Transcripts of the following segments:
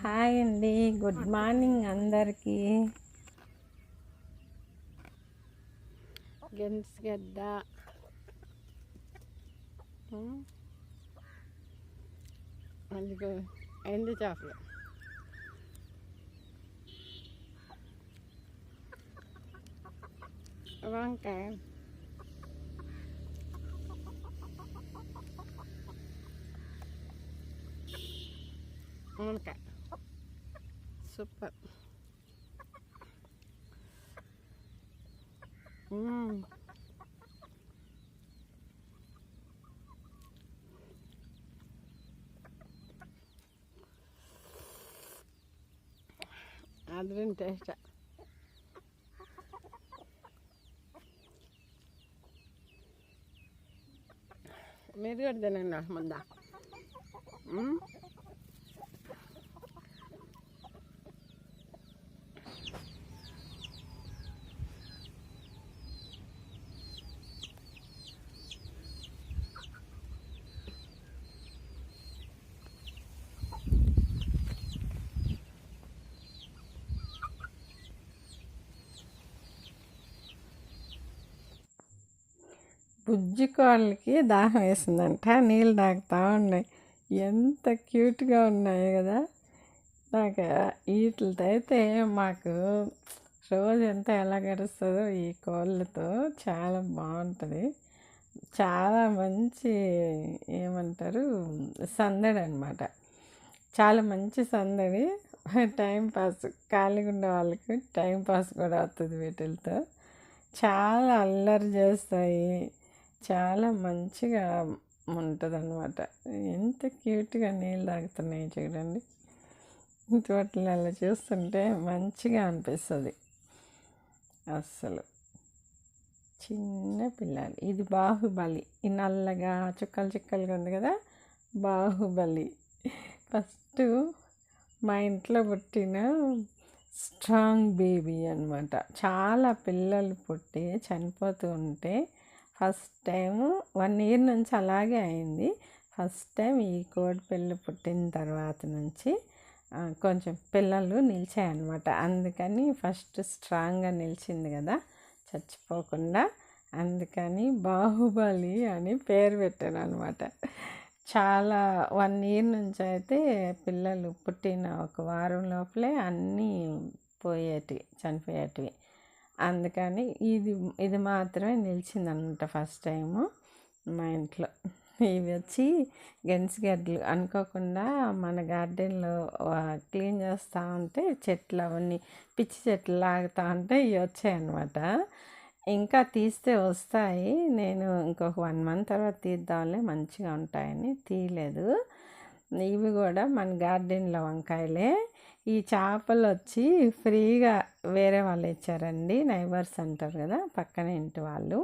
Hi అండి. Good morning అందరికీ. గెన్స్గడ్డ అందుకు ఎండు చేపలు. వంకాయ. వంకాయ సూపర్. మ్మ్. అది టేస్ట్ మీరు కూడా తినండి ముందా. మ్మ్. బుజ్జి కోళ్ళకి దాహం వేసిందంట. నీళ్ళు తాగుతూ ఉన్నాయి. ఎంత క్యూట్గా ఉన్నాయి కదా. నాకు వీటితో అయితే మాకు రోజు ఎంత ఎలా గడుస్తుందో ఈ కోళ్ళతో చాలా బాగుంటుంది. చాలా మంచి ఏమంటారు? సందడి అనమాట చాలా మంచి సందడి. టైం పాస్ ఖాళీగా ఉండే వాళ్ళకి టైం పాస్ కూడా అవుతుంది వీటితో చాలా అల్లరి చేస్తాయి. చాలా మంచిగా ఉంటుంది అనమాట ఎంత క్యూట్గా నీళ్ళు తాగుతున్నాయి చూడండి. వాటిని అలా చూస్తుంటే మంచిగా అనిపిస్తుంది. అస్సలు. చిన్న పిల్లలు. ఇది బాహుబలి. ఈ నల్లగా చుక్కలు చుక్కలుగా ఉంది కదా? బాహుబలి. ఫస్ట్ మా ఇంట్లో పుట్టిన స్ట్రాంగ్ బేబీ అనమాట చాలా పిల్లలు పుట్టి చనిపోతూ ఉంటే ఫస్ట్ టైం వన్ ఇయర్ నుంచి అలాగే అయింది. ఫస్ట్ టైం ఈ కోడి పిల్ల పుట్టిన తర్వాత నుంచి కొంచెం పిల్లలు నిలిచాయన్నమాట. అందుకని ఫస్ట్ స్ట్రాంగ్గా నిలిచింది కదా చచ్చిపోకుండా. అందుకని బాహుబలి అని పేరు పెట్టాను అనమాట చాలా వన్ ఇయర్ నుంచి అయితే పిల్లలు పుట్టిన ఒక వారం లోపలే అన్నీ పోయేటివి చనిపోయేటివి. అందుకని ఇది ఇది మాత్రమే నిలిచిందనమాట ఫస్ట్ టైము మా ఇంట్లో. ఇవి వచ్చి గెన్సిగడ్డలు అనుకోకుండా మన గార్డెన్లో క్లీన్ చేస్తూ ఉంటే చెట్లు అవన్నీ పిచ్చి చెట్లు లాగుతూ ఉంటే ఇవి వచ్చాయన్నమాట ఇంకా తీస్తే వస్తాయి. నేను ఇంకొక వన్ మంత్ తర్వాత తీద్దాంలే మంచిగా ఉంటాయని తీయలేదు. ఇవి కూడా మన గార్డెన్లో వంకాయలే. ఈ చేపలు వచ్చి ఫ్రీగా వేరే వాళ్ళు ఇచ్చారండి. నైబర్స్ అంటారు కదా పక్కన ఇంటి వాళ్ళు.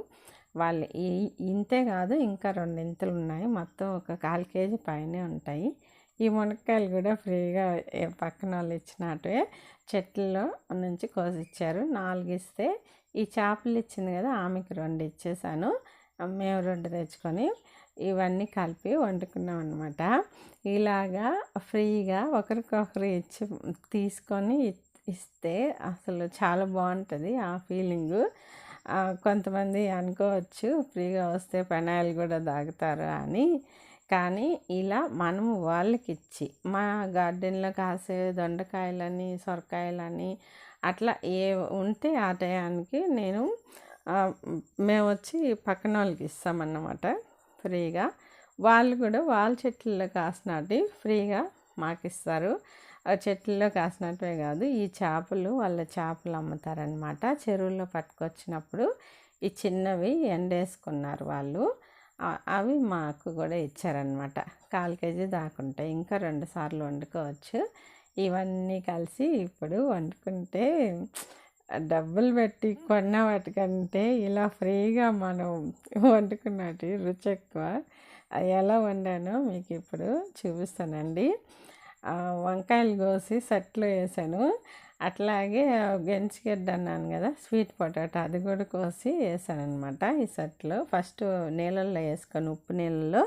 వాళ్ళు ఈ ఇంతే కాదు ఇంకా రెండు ఇంతలు ఉన్నాయి. మొత్తం ఒక కాల్ కేజీ పైనే ఉంటాయి. ఈ మునక్కాయలు కూడా ఫ్రీగా పక్కన వాళ్ళు ఇచ్చినట్టే చెట్లలో నుంచి కోసిచ్చారు. నాలుగు ఇస్తే ఈ చేపలు ఇచ్చింది కదా ఆమెకి రెండు ఇచ్చేసాను. మేము రెండు తెచ్చుకొని ఇవన్నీ కలిపి వండుకున్నాం అనమాట ఇలాగా ఫ్రీగా ఒకరికొకరు ఇచ్చి తీసుకొని ఇస్తే అసలు చాలా బాగుంటుంది ఆ ఫీలింగు. కొంతమంది అనుకోవచ్చు ఫ్రీగా వస్తే పెనాయిల్ కూడా తాగుతారు అని. కానీ ఇలా మనము వాళ్ళకి ఇచ్చి మా గార్డెన్లో కాసే దొండకాయలని సొరకాయలని అట్లా ఏ ఉంటే ఆ టయానికి నేను మేము వచ్చి పక్కన వాళ్ళకి ఇస్తామన్నమాట. ఫ్రీగా. వాళ్ళు కూడా వాళ్ళ చెట్లలో కాసినవి ఫ్రీగా మాకు ఇస్తారు ఆ చెట్లలో కాసినట్టువే కాదు ఈ చేపలు వాళ్ళ చేపలు అమ్ముతారనమాట చెరువుల్లో పట్టుకొచ్చినప్పుడు ఈ చిన్నవి ఎండేసుకున్నారు వాళ్ళు. అవి మాకు కూడా ఇచ్చారనమాట కాల్ కేజీ దాకుంటాయి. ఇంకా రెండు సార్లు వండుకోవచ్చు. ఇవన్నీ కలిసి ఇప్పుడు వండుకుంటే డబ్బులు పెట్టి కొన్న వాటికంటే ఇలా ఫ్రీగా మనం వండుకున్నటి రుచి ఎక్కువ. అది ఎలా వండానో మీకు ఇప్పుడు చూపిస్తానండి. వంకాయలు కోసి సెట్లో వేసాను. అట్లాగే గెంచిగడ్డ అన్నాను కదా స్వీట్ పొటాటో అది కూడా కోసి వేసాను అనమాట ఈ సెట్లో. ఫస్ట్ నీళ్ళల్లో వేసుకొని ఉప్పు నీళ్ళలో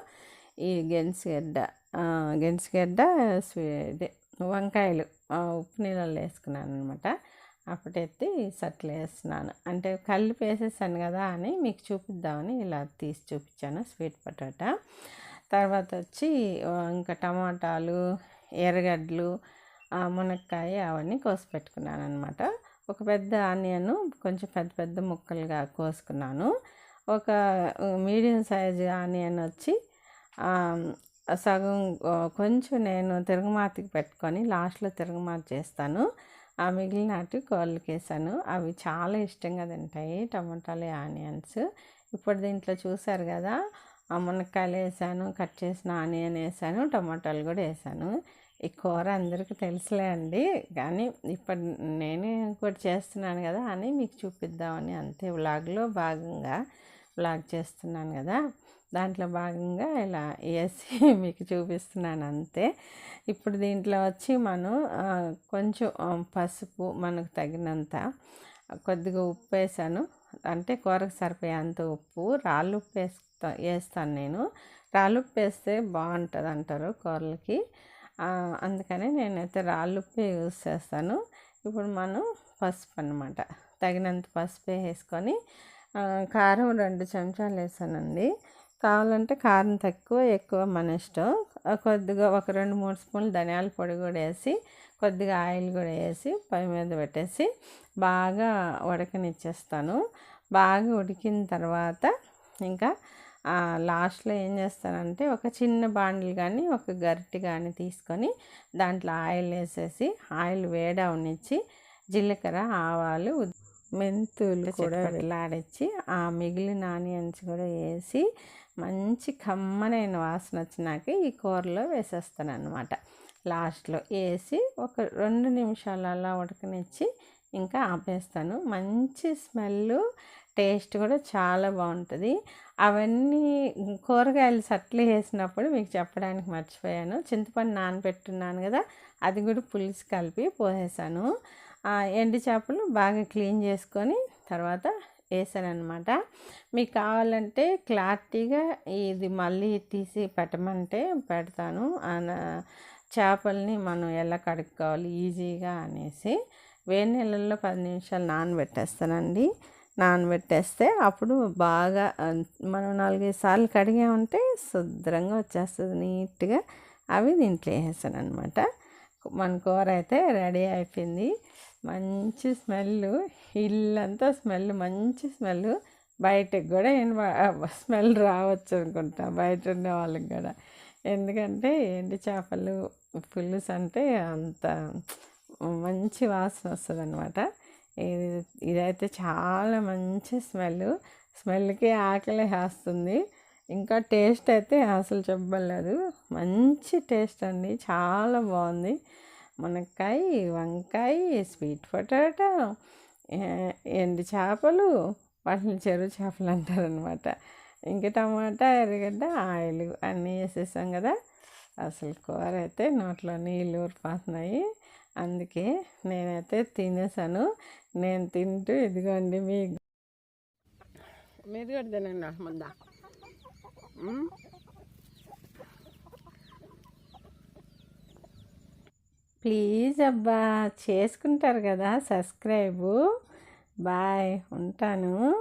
ఈ గెంచిగడ్డ గెంచిగడ్డ స్వీ ఇదే వంకాయలు ఉప్పు నీళ్ళల్లో వేసుకున్నాను అనమాట అప్పుడెత్తి సట్లు వేస్తున్నాను. అంటే కలిపి వేసేసాను కదా అని మీకు చూపిద్దామని ఇలా తీసి చూపించాను స్వీట్ పొటాటా. తర్వాత వచ్చి ఇంకా టమాటాలు ఎర్రగడ్డలు మునక్కాయ అవన్నీ కోసి పెట్టుకున్నాను అనమాట ఒక పెద్ద ఆనియన్ కొంచెం పెద్ద పెద్ద ముక్కలుగా కోసుకున్నాను. ఒక మీడియం సైజు ఆనియన్ వచ్చి సగం కొంచెం నేను తిరగమాతకి పెట్టుకొని లాస్ట్లో తిరగమాత చేస్తాను. ఆ మిగిలిన అటు కోళ్ళకి వేసాను అవి చాలా ఇష్టంగా తింటాయి. టమాటాలు ఆనియన్స్. ఇప్పుడు దీంట్లో చూసారు కదా మునక్కాయలు వేసాను కట్ చేసిన ఆనియన్ వేసాను టమాటాలు కూడా వేసాను. ఈ కూర అందరికీ తెలుసులే అండి. కానీ ఇప్పుడు నేనే కూడా చేస్తున్నాను కదా అని మీకు చూపిద్దామని అంతే. వ్లాగ్లో భాగంగా వ్లాగ్ చేస్తున్నాను కదా. దాంట్లో భాగంగా ఇలా వేసి మీకు చూపిస్తున్నాను అంతే. ఇప్పుడు దీంట్లో వచ్చి మనం కొంచెం పసుపు మనకు తగినంత కొద్దిగా ఉప్పు వేసాను. అంటే కూరకు సరిపోయేంత ఉప్పు రాళ్ళు ఉప్పు వేస్తా వేస్తాను నేను. రాళ్ళు ఉప్పు వేస్తే బాగుంటుంది అంటారు కూరలకి. అందుకని నేనైతే రాళ్ళు ఉప్పు యూస్ చేస్తాను. ఇప్పుడు మనం పసుపు అనమాట తగినంత పసుపు వేసుకొని కారం రెండు చెంచాలు వేసానండి. కావాలంటే కారం తక్కువ ఎక్కువ మన ఇష్టం. కొద్దిగా ఒక రెండు మూడు స్పూన్లు ధనియాల పొడి కూడా వేసి కొద్దిగా ఆయిల్ కూడా వేసి పై మీద పెట్టేసి బాగా ఉడకనిచ్చేస్తాను. బాగా ఉడికిన తర్వాత ఇంకా లాస్ట్లో ఏం చేస్తానంటే ఒక చిన్న బాండిల్ కానీ ఒక గరిటె కానీ తీసుకొని దాంట్లో ఆయిల్ వేసేసి ఆయిల్ వేడవనిచ్చి జీలకర్ర ఆవాలు మెంతులు కూడా వెళ్ళాడిచ్చి ఆ మిగిలిన ఆనియన్స్ కూడా వేసి మంచి కమ్మనైన వాసన వచ్చినాక ఈ కూరలో వేసేస్తాను అనమాట లాస్ట్లో వేసి ఒక రెండు నిమిషాలు అలా ఉడకనిచ్చి ఇంకా ఆపేస్తాను. మంచి స్మెల్ టేస్ట్ కూడా చాలా బాగుంటుంది. అవన్నీ కూరగాయలు సట్లు వేసినప్పుడు మీకు చెప్పడానికి మర్చిపోయాను. చింతపండు నానబెట్టున్నాను కదా అది కూడా పులుసు కలిపి పోసేసాను. ఎండు చేపలు బాగా క్లీన్ చేసుకొని తర్వాత వేసాను అనమాట మీకు కావాలంటే క్లారిటీగా ఇది మళ్ళీ తీసి పెట్టమంటే పెడతాను. చేపల్ని మనం ఎలా కడుక్కోవాలి ఈజీగా అనేసి వేడి నీళ్ళల్లో పది నిమిషాలు నానబెట్టేస్తానండి. నానబెట్టేస్తే అప్పుడు బాగా మనం నాలుగైదు సార్లు కడిగామంటే శుభ్రంగా వచ్చేస్తుంది నీట్గా. అవి దీంట్లో వేసాను అనమాట మన కూర అయితే రెడీ అయిపోయింది. మంచి స్మెల్ ఇల్లంతా స్మెల్ మంచి స్మెల్ బయటకు కూడా స్మెల్ రావచ్చు అనుకుంటా బయట ఉండే వాళ్ళకి కూడా. ఎందుకంటే ఎండి చేపలు పులుసు అంటే అంత మంచి వాసన వస్తుంది అనమాట ఇది ఇదైతే చాలా మంచి స్మెల్ స్మెల్కి ఆకలి వేస్తుంది. ఇంకా టేస్ట్ అయితే అసలు చెప్పలేదు మంచి టేస్ట్ అండి. చాలా బాగుంది. మునక్కాయ వంకాయ స్వీట్ పొటాటో ఎండు చేపలు వాటిని చెరువు చేపలు అంటారనమాట ఇంకా టమాటా ఎర్రగడ్డ ఆయిల్ అన్నీ వేసేసాం కదా. అసలు కూర అయితే నోట్లో నీళ్ళు ఊరిపోతున్నాయి. అందుకే నేనైతే తినేసాను. నేను తింటూ ఇదిగోండి మీ మీరు కూడా తినండి ముందా? ప్లీజ్ అబ్బా చేసుకుంటారు కదా సబ్స్క్రైబు. బాయ్ ఉంటాను.